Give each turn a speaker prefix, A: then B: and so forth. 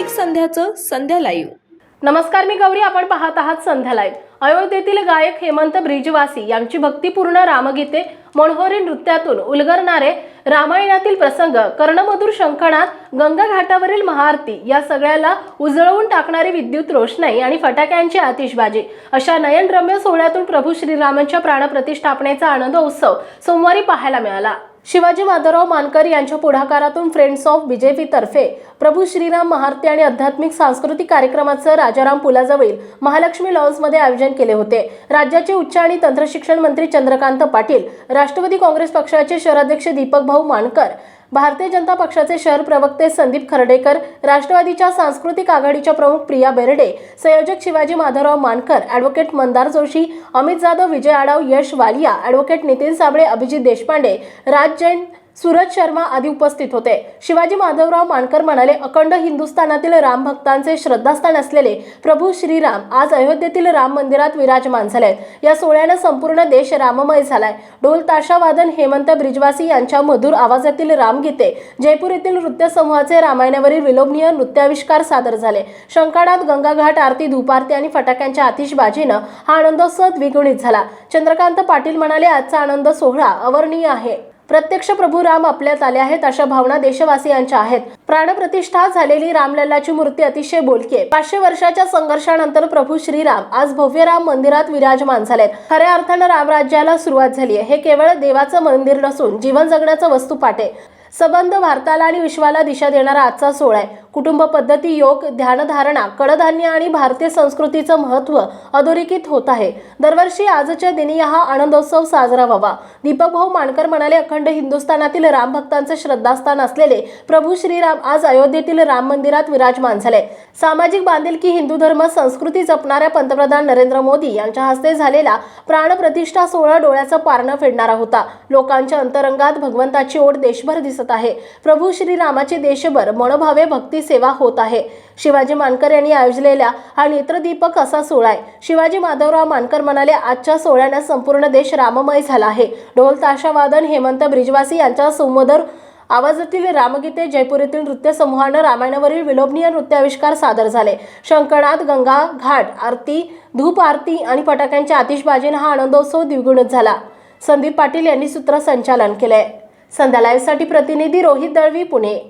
A: दैनिक संध्याचं संध्या live.
B: नमस्कार मी गौरी. आपण पाहत आहात संध्या लाईव्ह. अयोध्येतील गायक हेमंत ब्रिजवासी यांची भक्तिपूर्ण रामगीते मनोहरी नृत्यातून उलगरणारे रामायणातील प्रसंग कर्णमधुर शंखणात गंगा घाटावरील महाआरती या सगळ्याला उजळवून टाकणारी विद्युत रोषणाई आणि फटाक्यांची आतिषबाजी. अशा नयनरम्य सोहळ्यातून प्रभू श्रीरामांच्या प्राणप्रतिष्ठापनेचा आनंद उत्सव सोमवारी पाहायला मिळाला. शिवाजी माधवराव मानकर यांच्या पुढाकारातून फ्रेंड्स ऑफ बीजेपीतर्फे प्रभू श्रीराम महारती आणि आध्यात्मिक सांस्कृतिक कार्यक्रमाचं राजाराम पुलाजवळील महालक्ष्मी लॉन्समध्ये आयोजन केले होते. राज्याचे उच्च आणि तंत्रशिक्षण मंत्री चंद्रकांत पाटील राष्ट्रवादी काँग्रेस पक्षाचे शहराध्यक्ष दीपक भाऊ मानकर भारतीय जनता पक्षाचे शहर प्रवक्ते संदीप खर्डेकर राष्ट्रवादीच्या सांस्कृतिक आघाडीच्या प्रमुख प्रिया बेर्डे संयोजक शिवाजी माधवराव मानकर ॲडव्होकेट मंदार जोशी अमित जाधव विजय आडाव यश वालिया ॲडव्होकेट नितीन साबळे अभिजित देशपांडे राज जैन सूरज शर्मा आदी उपस्थित होते. शिवाजी माधवराव मानकर म्हणाले अखंड हिंदुस्थानातील राम भक्तांचे श्रद्धास्थान असलेले प्रभू श्रीराम आज अयोध्येतील राम मंदिरात विराजमान झाले या सोहळ्यानं संपूर्ण देश राममय झालाय. ढोल ताशावादन हेमंत ब्रिजवासी यांच्या मधुर आवाजातील रामगीते जयपूर येथील नृत्य समूहाचे रामायणावरील विलोभनीय नृत्याविष्कार सादर झाले. शंकानाथ गंगाघाट आरती धूपारती आणि फटाक्यांच्या आतिषबाजीनं हा आनंदोत्सव द्विगुणित झाला. चंद्रकांत पाटील म्हणाले आजचा आनंद सोहळा अवर्णीय आहे. प्रत्यक्ष प्रभू राम आपल्यात आले आहेत अशा भावना देशवासियांच्या आहेत. प्राणप्रतिष्ठा झालेली रामलल्लाची मूर्ती अतिशय बोलकी आहे. पाचशे वर्षाच्या संघर्षानंतर प्रभू श्रीराम आज भव्य राम मंदिरात विराजमान झालेत. खऱ्या अर्थानं रामराज्याला सुरुवात झाली आहे. हे केवळ देवाचं मंदिर नसून जीवन जगण्याचं वस्तुपाठ आहे. सबंध भारताला आणि विश्वाला दिशा देणारा आजचा सोहळा आहे. कुटुंब पद्धती योग ध्यानधारणा कडधान्य आणि भारतीय संस्कृतीचं महत्त्व अधोरेखित होत आहे. दरवर्षी आजच्या दिनी हा आनंदोत्सव साजरा व्हावा. दीपक भाऊ मानकर म्हणाले अखंड हिंदुस्थानातील रामभक्तांचे श्रद्धास्थान असलेले प्रभू श्रीराम आज अयोध्येतील राम मंदिरात विराजमान झाले. सामाजिक बांधिलकी हिंदू धर्म संस्कृती जपणाऱ्या पंतप्रधान नरेंद्र मोदी यांच्या हस्ते झालेला प्राणप्रतिष्ठा सोहळा डोळ्याचं पारणं फेडणारा होता. लोकांच्या अंतरंगात भगवंताची ओढ देशभर दिसत आहे. प्रभू श्रीरामाची देशभर मनोभावे भक्ती सेवा होत आहे. शिवाजी मानकर यांनी आयोजलेल्या हा नेत्रदीपक असा सोहळा आहे. शिवाजी माधवराव मानकर म्हणाले आजच्या सोहळ्यानं संपूर्ण देश राममय झाला आहे. ढोल ताशा वादन हेमंत ब्रिजवासी यांच्या सुमधुर आवाजातील रामगीते जयपूर येथील नृत्य समूहानं रामायणावरील विलोभनीय नृत्याविष्कार सादर झाले. शंकरनाथ गंगा घाट आरती धूप आरती आणि फटाक्यांच्या आतिषबाजीनं हा आनंदोत्सव द्विगुणित झाला. संदीप पाटील यांनी सूत्रसंचालन केलंय. संध्या लाईव्हसाठी प्रतिनिधी रोहित दळवी पुणे.